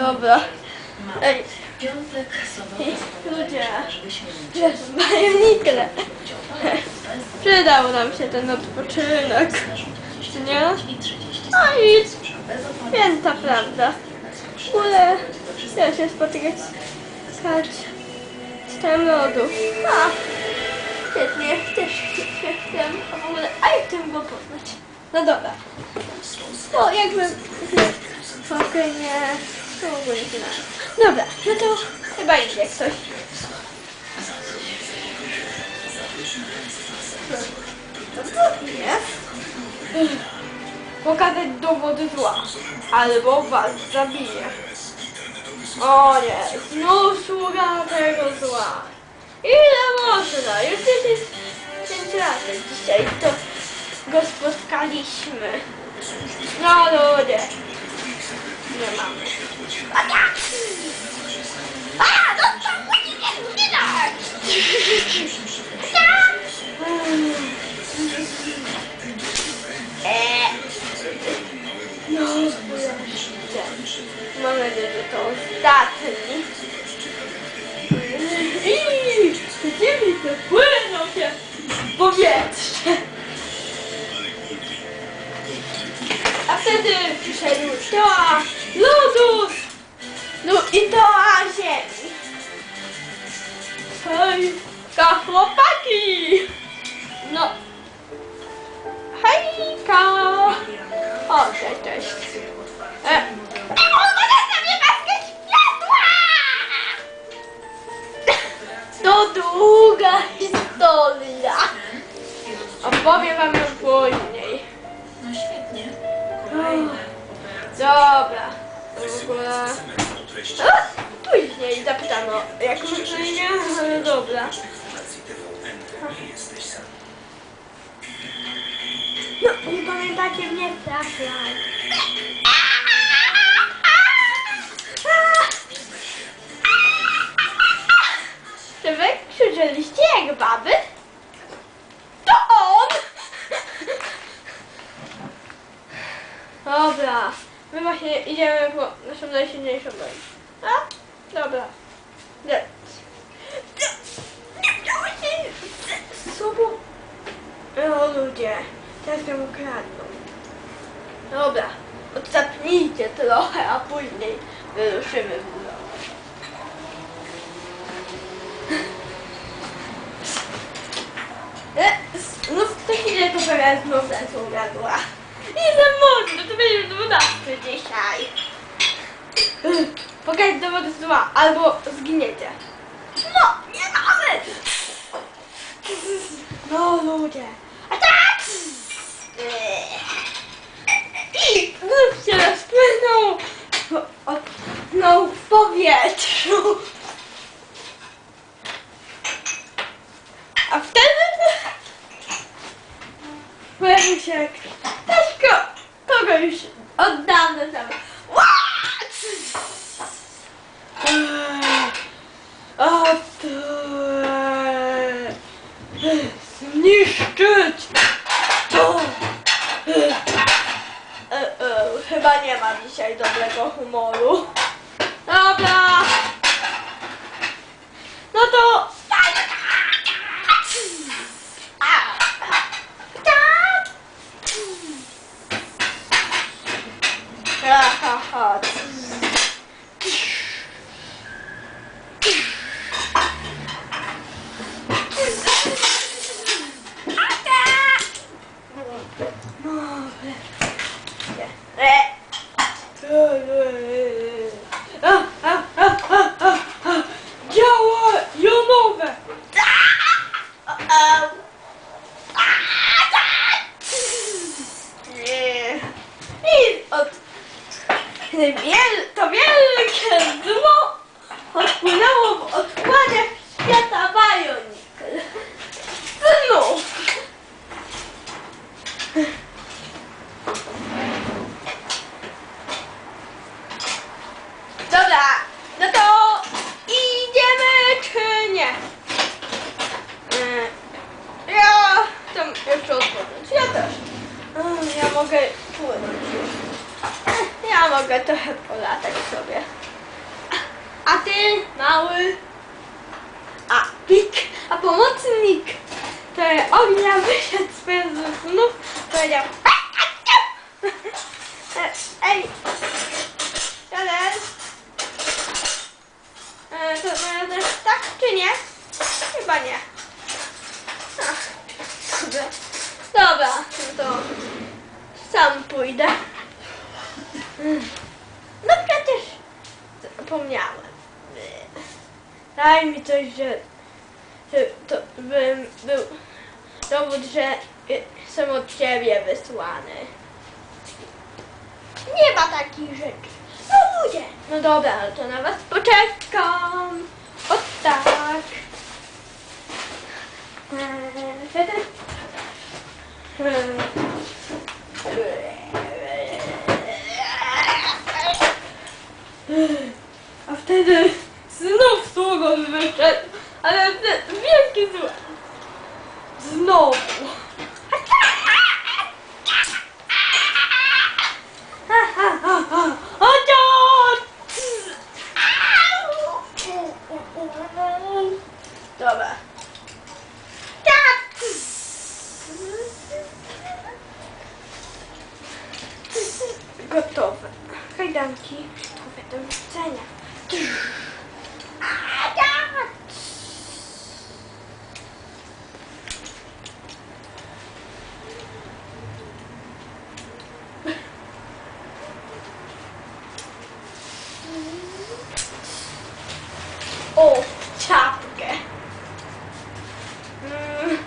Dobra. Ej, Piątek, ludzie. mają nikle. Przydał nam się ten odpoczynek. Czy nie? i 30 No i święta prawda. W ogóle chcę się spotykać z tym lodu. A, świetnie, też się chcę, a w ogóle, a ja chcę go poznać. No dobra. No jakby spokojnie, to ogólnie się na. Dobra, no to chyba idzie ktoś. Co to jest? Pokazać dowody zła, albo was zabije. O nie, znów sługa tego zła. Ile można? Już 10 razy dzisiaj to go spotkaliśmy. No ludzie. Nie mamy. A tak! A, to nie, nie, tak! Mam nadzieję, że to ostatni. Świetnie. Dobra. To w ogóle... A, później zapytano, jak masz na imię, ale dobra. No, nie pamiętacie mnie, flashlight. Czy wy krzyczeliście jak baby? To on! Dobra, my właśnie idziemy po naszą najsilniejszą broń. A? Dobra. Sobą? O ludzie, teraz ją ukradną. Dobra, odstapnijcie trochę, a później wyruszymy w górę. E, Znów co chwilę to pewnie znów lecą gadła. Nie za mocno, to będzie 12 dzisiaj. Pokaż dowody zła, albo zginiecie. No, nie mamy! No ludzie. A tak! Znów się rozpłynął. Odpłynął w powietrzu. A wtedy pojawił się też ko kogo już od dawna Eh. Tam jeszcze odpocząć. Ja też. Mm, Ja mogę płynąć. Ja mogę trochę polatać sobie. A ty, mały, a pik, a pomocnik, który ognia wyszedł z pędzlów, powiedział Ej, Jaden, e, to moja też tak czy nie? Chyba nie. Dobra, no to sam pójdę. No przecież zapomniałem. Daj mi coś, że, że to bym był dowód, że jestem od ciebie wysłany. Nie ma takich rzeczy. No ludzie. No dobra, ale to na was poczekam. O tak. Eee, wtedy- A wtedy znów sługon wyszedł, ale wtedy wielki zły. Znowu. Ha, ha, ha, ha. Chodź! Dobra. Tak! Gotowe. Kajdanki gotowe do rzucenia. A, tak! O, czapkę. Mm.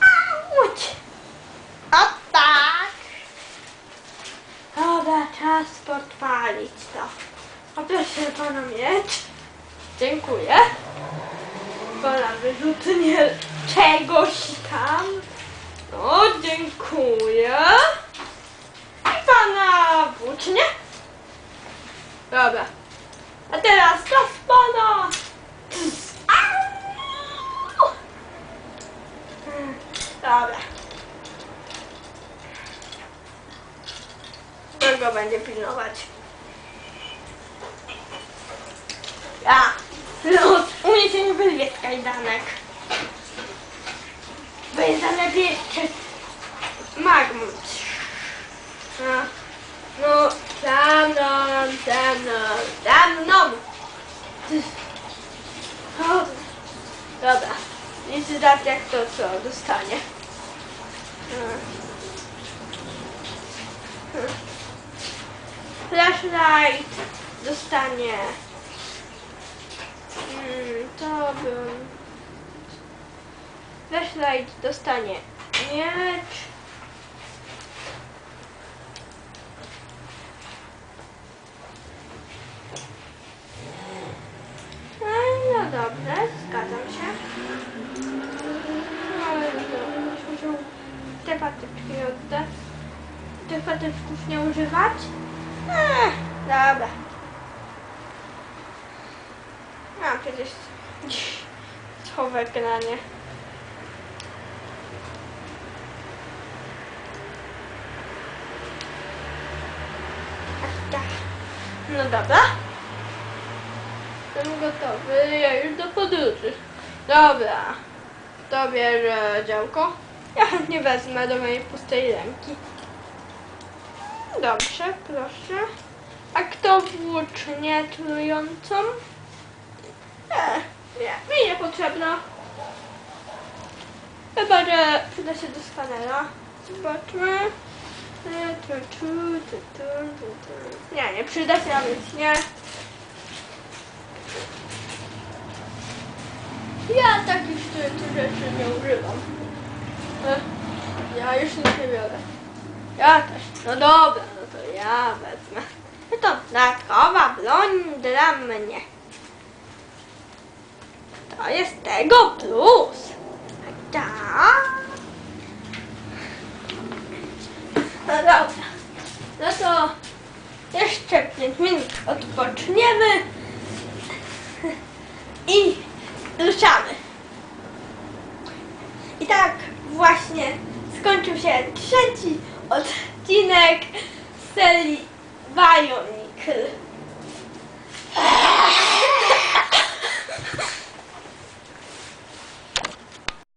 Auć. O tak. Dobra, czas podpalić to. A proszę pana mieć. Dziękuję. Pana wyrzutnie czegoś tam. No, dziękuję. I pana włócznie. Dobra. A teraz czas pana. Au! Dobra. Kto go będzie pilnować? Ja. No, u mnie się nie wyrwie z kajdanek. Bo jest zaledwie Magmut. No, no, za mną, za mną, za mną. Dobra, nic dać jak to co dostanie. Hmm. Hmm. Flashlight dostanie. To bym... Flashlight dostanie miecz. No, no dobrze, zgadzam się. No, ale to muszę te patyczki oddać. Tych patyczków nie używać? Eee, dobra. A, przecież schowek na nie. Ach, tak. No dobra. Jestem gotowy, ja już do podróży. Dobra. To bierze działko. Ja chętnie wezmę do mojej pustej ręki. Dobrze, proszę. A kto włócznie trującą? Nie, nie, mi nie potrzebna. Chyba, że przyda się do skanera. Zobaczmy. Nie, nie przyda się, a więc nie. Ja takich rzeczy nie używam. E, Ja już nic nie biorę. Ja też. No dobra, no to ja wezmę. No to dodatkowa broń dla mnie. Jest tego plus. Tak. No dobra. No to Jeszcze 5 minut odpoczniemy i ruszamy. I tak właśnie skończył się trzeci odcinek serii Bionicle.